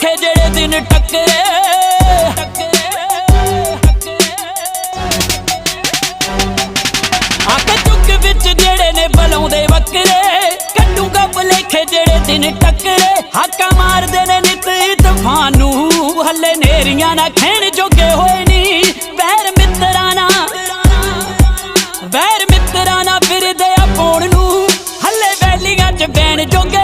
ਵੇਖੇ ਜਿਹੜੇ ਦਿਨ ਟੱਕਰੇ ਆਕੇ ਚੁੱਕ ਵਿੱਚ ਜਿਹੜੇ ਨੇ ਬਲਾਉਂਦੇ ਵਕਰੇ ਕੱਢੂਗਾ ਭਲੇਖੇ ਜਿਹੜੇ ਦਿਨ ਟੱਕਰੇ ਹਾਕਾ ਮਾਰਦੇ ਨੇ ਨਿਤ ਤੂਫਾਨ ਹੱਲੇ ਨੇਰੀਆਂ ਨਾ ਖੇਣ ਜੋਗੇ ਹੋਏ ਨੀ, ਵੈਰ ਮਿੱਤਰਾਂ ਨਾ, ਵੈਰ ਮਿੱਤਰਾਂ ਨਾ ਫਿਰਦੇ ਆ ਪੋਣ ਨੂੰ, ਹੱਲੇ ਵੈਲੀਆਂ 'ਚ ਬੈਣ ਜੋਗੇ